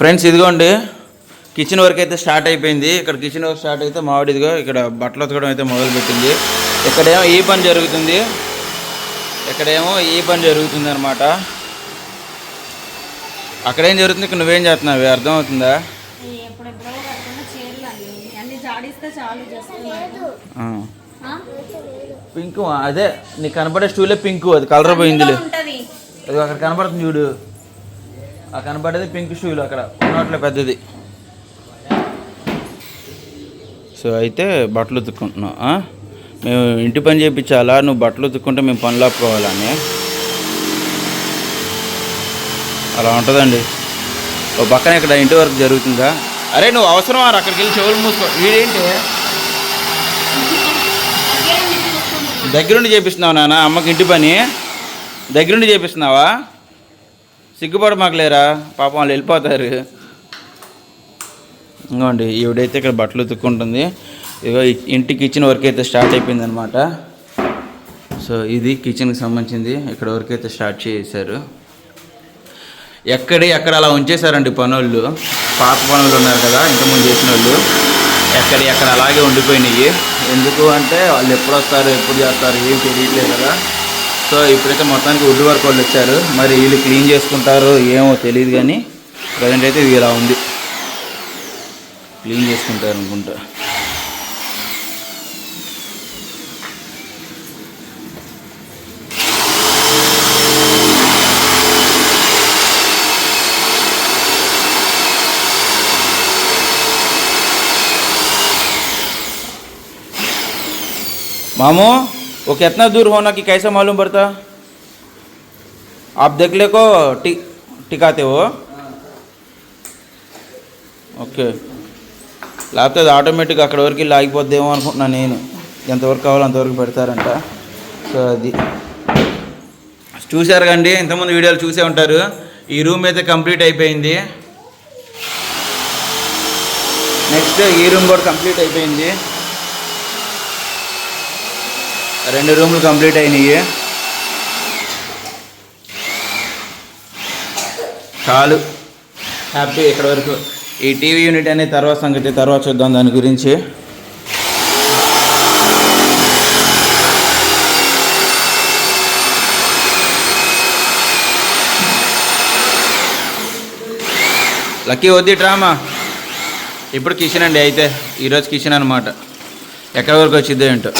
Friends ఇదిగోండి. Kitchen work అయితే start అయిపోయింది. ఇక్కడ కిచెన్ వర్క్ స్టార్ట్ అయితే మామిడిదిగో ఇక్కడ బట్టలు ఉతకడం అయితే మొదలుపెట్టింది. ఇక్కడేమో ఈ పని జరుగుతుంది. ఇక్కడేమో ఈ పని జరుగుతుంది అనమాట అక్కడేం జరుగుతుంది? ఇక్కడ నువ్వేం చేస్తున్నావు? చేస్తున్నాను ఆ. పింక్ అదే నీకు కనపడే స్టూలే పింక్ అది కలర్ అది అక్కడ కనపడుతుంది చూడు. ఆ కనపడేది పింక్ షూలు అక్కడ. ఉన్నట్లో పెద్దది. సో అయితే బట్టలు ఉతుక్కుంటున్నాం మేము ఇంటి పని చేయించాలా? నువ్వు బట్టలు ఉతుక్కుంటే మేము పనులు ఆపుకోవాలని అలా ఉంటుందండి. ఓ పక్కన ఇక్కడ ఇంటి వరకు జరుగుతుందా? అరే నువ్వు అవసరం అక్కడికి వెళ్ళి చెవులు మూసుకో. వీడేంటి? దగ్గరుండి చేపిస్తున్నావు నాన్న అమ్మకి ఇంటి పని? దగ్గరుండి చేపిస్తున్నావా? సిగ్గుపడ మాకు లేరా పాపం వాళ్ళు వెళ్ళిపోతారు. ఇంకోండి ఈవిడైతే ఇక్కడ బట్టలు ఉతుక్కుంటుంది. ఇగో ఇంటి కిచెన్ వర్క్ అయితే స్టార్ట్ అయిపోయింది అనమాట సో ఇది కిచెన్కి సంబంధించింది. ఇక్కడ వర్క్ అయితే స్టార్ట్ చేశారు ఎక్కడి ఎక్కడ అలా ఉంచేశారండి పనులు? పాత పనులు ఉన్నారు కదా ఇంతకుముందు చేసిన వాళ్ళు ఎక్కడి ఎక్కడ అలాగే ఉండిపోయినాయి. ఎందుకు అంటే వాళ్ళు ఎప్పుడు వస్తారు ఎప్పుడు చేస్తారు ఏం తెలియట్లేదు కదా. సో ఇప్పుడైతే మొత్తానికి ఉల్లి వరకు వాళ్ళు వచ్చారు. మరి వీళ్ళు క్లీన్ చేసుకుంటారో ఏమో తెలియదు కానీ ప్రజెంట్ అయితే ఇది ఇలా ఉంది. క్లీన్ చేసుకుంటారు అనుకుంటా. మామూ वो कितना दूर होना कि कैसा मालूम पड़ता आप देख ले को टी टिकाते हो ఓకే లేకపోతే అది ఆటోమేటిక్గా అక్కడ వరకు వెళ్ళి ఆగిపోద్దేమో అనుకుంటున్నాను నేను ఎంతవరకు కావాలో అంతవరకు పెడతారంట సో అది చూశారు కండి ఇంతకుముందు వీడియోలు చూసే ఉంటారు ఈ రూమ్ అయితే కంప్లీట్ అయిపోయింది నెక్స్ట్ ఈ రూమ్ కూడా కంప్లీట్ అయిపోయింది రెండు రూమ్లు కంప్లీట్ అయినాయి. చాలు. హ్యాపీ ఇక్కడ వరకు. ఈ టీవీ యూనిట్ అనే తర్వాత సంగతి తర్వాత చూద్దాం దాని గురించి. లక్కీ వద్ది డ్రామా. ఇప్పుడు కిచెన్ అండి అయితే ఈరోజు కిచెన్ అనమాట ఎక్కడి వరకు వచ్చిందో ఏంటో.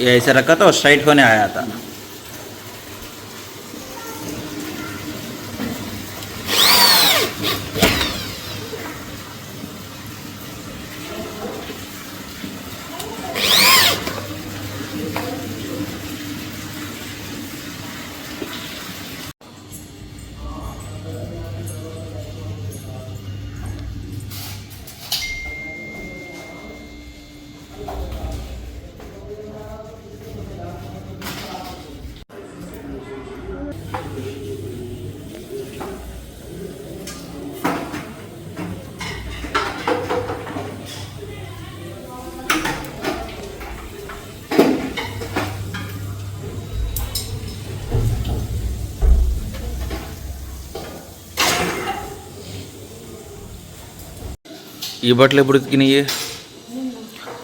ऐसे रखा था और स्ट्राइट होने आया था। ఈ బట్టలు ఎప్పుడు ఉతికినాయి?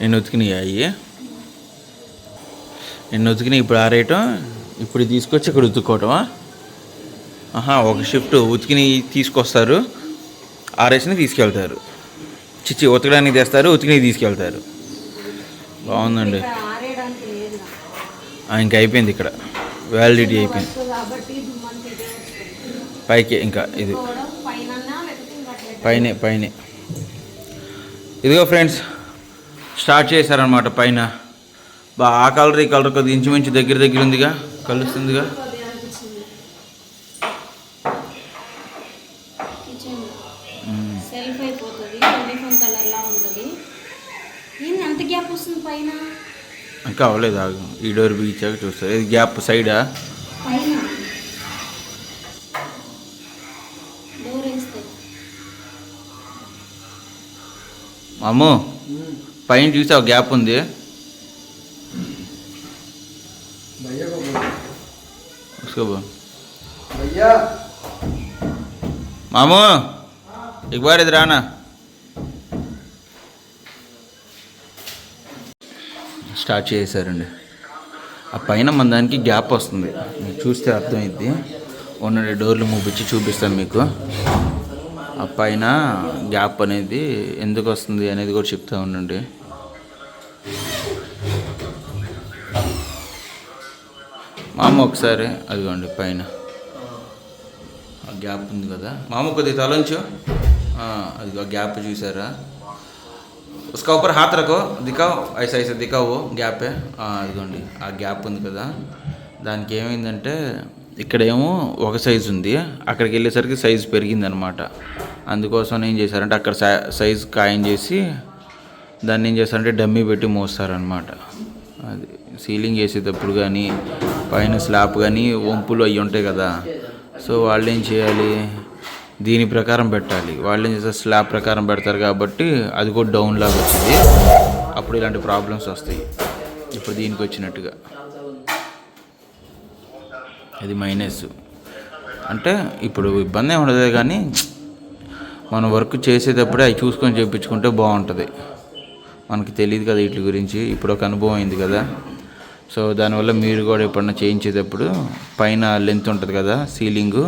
నేను ఉతికినాయి అయ్యి? నిన్ను ఉతికినాయి ఇప్పుడు ఆరేయటం ఇప్పుడు తీసుకొచ్చి ఇక్కడ ఉతుక్కోవటమా? ఆహా ఒక షిఫ్ట్ ఉతికిని తీసుకొస్తారు. ఆరేసిని తీసుకెళ్తారు. చిచ్చి ఉతకడానికి తెస్తారు ఉతికిని తీసుకెళ్తారు. బాగుందండి. ఇంకా అయిపోయింది ఇక్కడ. వ్యాలిడిటీ అయిపోయింది. పైకి ఇంకా ఇది పైనే పైనే. ఇదిగో ఫ్రెండ్స్ స్టార్ట్ చేశారనమాట పైన. బా ఆ కలర్ ఈ కలర్ కొద్దిగా ఇంచుమించు దగ్గర దగ్గర ఉందిగా కలుస్తుందిగా. అది అనిపించింది కిచెన్ మ్మ్. సెల్ఫ్ అయిపోతుంది యూనిఫామ్ కలర్ లా ఉంటుంది. ఏంది అంత గ్యాప్ వస్తుంది పైన? ఇంకా అవ్వలేదు ఈ డోర్ బిగించాక చూస్తారు ఇది గ్యాప్ సైడా? మాము పైన చూసావు గ్యాప్ ఉంది. మాము ఇక బారేది రానా? స్టార్ట్ చేశారండి ఆ పైన మన దానికి గ్యాప్ వస్తుంది. మీరు చూస్తే అర్థమైంది ఉన్న డోర్లు మూపించి చూపిస్తాను మీకు. పైన గ్యాప్ అనేది ఎందుకు వస్తుంది అనేది కూడా చెప్తా ఉండండి మామ ఒకసారి అదిగోండి పైన ఆ గ్యాప్ ఉంది కదా మామ కొద్దిగా తలంచు అది ఆ గ్యాప్ చూసారా उसका ऊपर हाथ रखो दिखाओ ऐसा ऐसा दिखाओ वो గ్యాప్ అదిగోండి ఆ గ్యాప్ ఉంది కదా దానికి ఏమైందంటే ఇక్కడేమో ఒక సైజు ఉంది అక్కడికి వెళ్ళేసరికి సైజు పెరిగిందనమాట అందుకోసం ఏం చేశారంటే అక్కడ సైజ్ ఖాయం చేసి దాన్ని ఏం చేస్తారంటే డమ్మీ పెట్టి మోస్తారనమాట అది సీలింగ్ చేసేటప్పుడు కానీ పైన స్లాబ్ కానీ వంపులు అవి ఉంటాయి కదా. సో వాళ్ళు ఏం చేయాలి? దీని ప్రకారం పెట్టాలి. వాళ్ళు ఏం చేస్తారు? స్లాబ్ ప్రకారం పెడతారు కాబట్టి అది కూడా డౌన్ లాగా వచ్చింది. అప్పుడు ఇలాంటి ప్రాబ్లమ్స్ వస్తాయి. ఇప్పుడు దీనికి వచ్చినట్టుగా. అది మైనస్. అంటే ఇప్పుడు ఇబ్బంది ఏమి ఉండదు కానీ మనం వర్క్ చేసేటప్పుడే అవి చూసుకొని చేయించుకుంటే బాగుంటుంది. మనకి తెలియదు కదా వీటి గురించి ఇప్పుడు ఒక అనుభవం అయింది కదా. సో దానివల్ల మీరు కూడా ఎప్పుడన్నా చేయించేటప్పుడు పైన లెంత్ ఉంటుంది కదా సీలింగు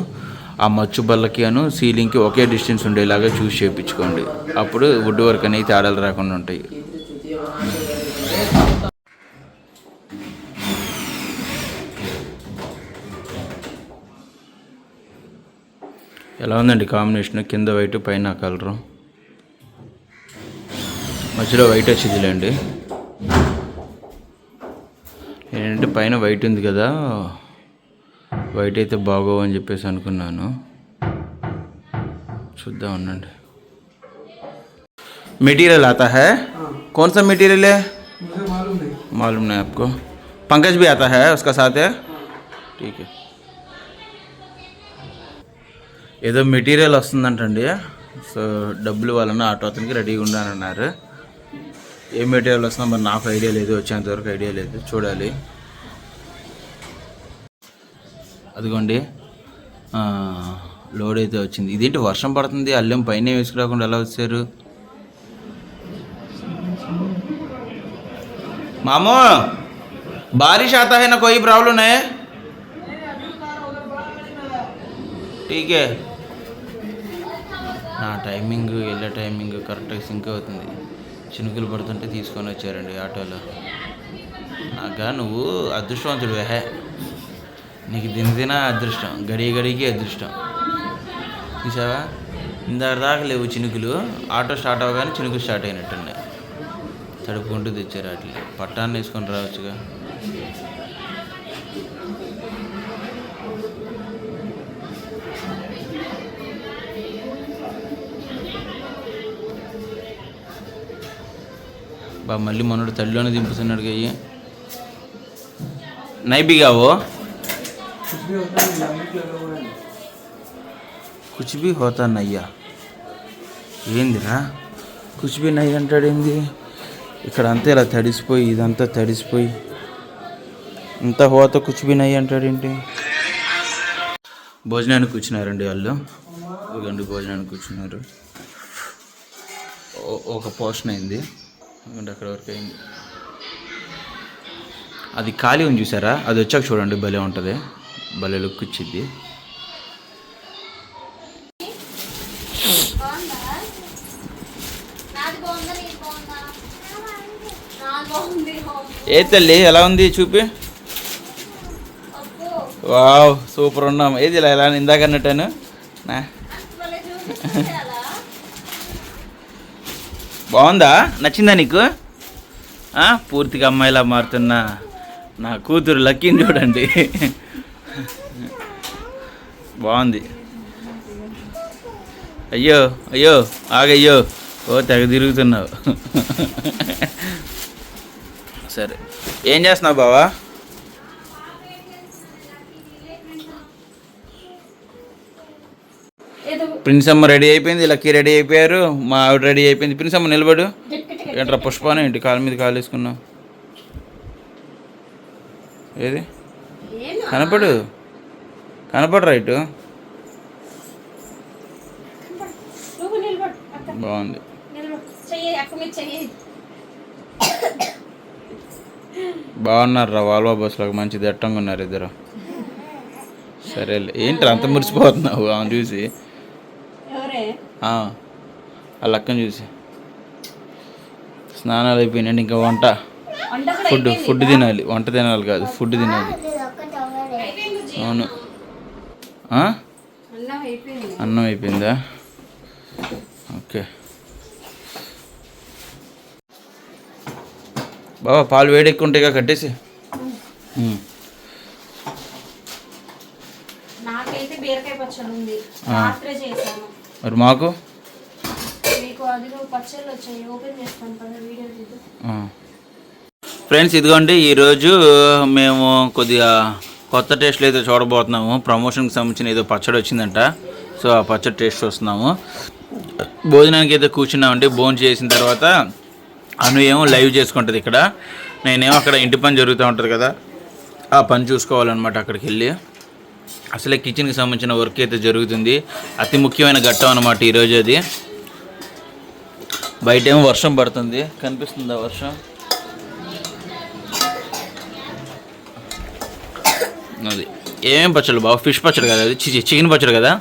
ఆ మచ్చు బల్లకి అను సీలింగ్కి ఒకే డిస్టెన్స్ ఉండేలాగా చూసి చేయించుకోండి అప్పుడు వుడ్ వర్క్ అనేది తేడాలు రాకుండా ఉంటాయి. ఎలా ఉందండి కాంబినేషన్ కింద వైట్ పైన కలరు మధ్యలో వైట్ వచ్చిందిలేండి ఏంటంటే పైన వైట్ ఉంది కదా వైట్ అయితే బాగోవు అని చెప్పేసి అనుకున్నాను చూద్దాం ఉండండి मटेरियल आता है कौन सा मटेरियल है मुझे मालूम नहीं मालूम नहीं आपको पंकज भी आता है उसका साथ है ठीक है ఏదో మెటీరియల్ వస్తుందంటండి సో డబ్బులు వాళ్ళని ఆటో అతనికి రెడీగా ఉండాలన్నారు ఏ మెటీరియల్ వస్తుందో మరి నాకు ఐడియా లేదు వచ్చేంతవరకు ఐడియా లేదు చూడాలి అదిగోండి ఆ, లోడ్ అయితే వచ్చింది ఇదేంటి వర్షం పడుతుంది అల్లెం పైన వేసుకురాకుండా ఎలా వచ్చారు मामू बारिश आता है ना कोई प्रॉब्लम है ठीक है నా టైమింగ్ వెళ్ళే టైమింగ్ కరెక్ట్గా సింక్ అవుతుంది. చినుకులు పడుతుంటే తీసుకొని వచ్చారండి ఆటోలో. నాగా నువ్వు అదృష్టవంతుడు హే నీకు దినదిన అదృష్టం గడియ గడికి అదృష్టం. చూసావా? ఇందాక దాకా లేవు చినుకులు. ఆటో స్టార్ట్ అవ్వగానే చినుకులు స్టార్ట్ అయినట్టున్నాయి. తడుపుకుంటూ తెచ్చారు వాటిని. పట్టాన్ని వేసుకొని రావచ్చుగా. బా మళ్ళీ మనోడు తల్లిలోనే దింపుతున్నాడు అయ్యి నైబిగావో కుచిబి హోతానయ్యా ఏందిరా? కుచిబి నయ్య అంటాడేంది ఇక్కడ అంతా ఇలా తడిసిపోయి ఇదంతా తడిసిపోయి. ఇంత హోత కుచిబి నయ్య అంటాడేంటి భోజనానికి కూర్చున్నారండి వాళ్ళు. గండు భోజనానికి కూర్చున్నారు. ఒక పోషన్ అయింది. ఇదిగోండి అక్కడ వరకు అయింది? అది ఖాళీ ఉంది చూసారా? అది వచ్చాక చూడండి భలే ఉంటుంది. భలే లుక్ ఇచ్చిద్ది. ఏ తల్లి ఎలా ఉంది చూపి? వావ్ సూపర్ ఉన్నాం. ఏది ఇలా ఎలా ఇందాక అన్నట్టాను నా? బాగుందా? నచ్చిందా నీకు? పూర్తిగా అమ్మాయిలా మారుతున్న నా కూతురు లక్కీని చూడండి. బాగుంది. అయ్యో అయ్యో ఆగయ్యో. ఓ తెగ తిరుగుతున్నావు. సరే. ఏం చేస్తున్నావు బావా? ఏదో ప్రిన్స్ అమ్మ రెడీ అయిపోయింది లక్కీ రెడీ అయిపోయారు మా ఆవిడ రెడీ అయిపోయింది. ప్రిన్స్ అమ్మ నిలబడు ఏంట్రా పుష్పాన ఏంటి కాలు మీద కాలు వేసుకున్నావు? ఏది? కనపడు. కనపడు. రైట్ బాగుంది. బాగున్నారు రా వాల్వా బస్సులో మంచి దట్టంగా ఉన్నారు ఇద్దరు. సరేలే. ఏంటి అంత మురిసిపోతున్నావు? ఆమె చూసి. ఆ, అక్కని చూసి. స్నానాలు అయిపోయినాయండి ఇంకా వంట. ఫుడ్. ఫుడ్ తినాలి వంట తినాలి కాదు ఫుడ్ తినాలి. అవును? అన్నం అయిపోయింది. ఓకే. బాబా పాలు వేడి ఎక్కువ ఉంటాయిగా కట్టేసి ఉమ్. నాకైతే బీరకాయ పచ్చడి ఉంది ఆ. రాత్రే చేశాను మరి మాకు మీకు అది పచ్చళ్ళు వచ్చాయి ఓపెన్ చేస్తాను కదా వీడియో తీద్దు. ఫ్రెండ్స్ ఇదిగోండి ఈరోజు మేము కొద్దిగా కొత్త టేస్ట్లు అయితే చూడబోతున్నాము. ప్రమోషన్కి సంబంధించిన ఏదో పచ్చడి వచ్చిందంట. సో ఆ పచ్చడి టేస్ట్ వస్తున్నాము భోజనానికి అయితే కూర్చున్నామండి. భోజనం చేసిన తర్వాత అను ఏమో లైవ్ చేసుకుంటుంది ఇక్కడ. నేనేమో అక్కడ ఇంటి పని జరుగుతూ ఉంటుంది కదా. ఆ పని చూసుకోవాలన్నమాట అక్కడికి వెళ్ళి. అసలే కిచెన్కి సంబంధించిన వర్క్ అయితే జరుగుతుంది. అతి ముఖ్యమైన ఘట్టం అనమాట ఈరోజు అది. బయట ఏమో వర్షం పడుతుంది. కనిపిస్తుందా వర్షం? అది. ఏమేం పచ్చడి బాబు ఫిష్ పచ్చడి కదా అది? చికెన్ పచ్చడి కదా.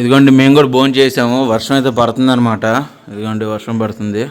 ఇదిగోండి మేము కూడా భోజనం చేసాము వర్షం అయితే పడుతుంది అనమాట ఇదిగోండి వర్షం పడుతుంది.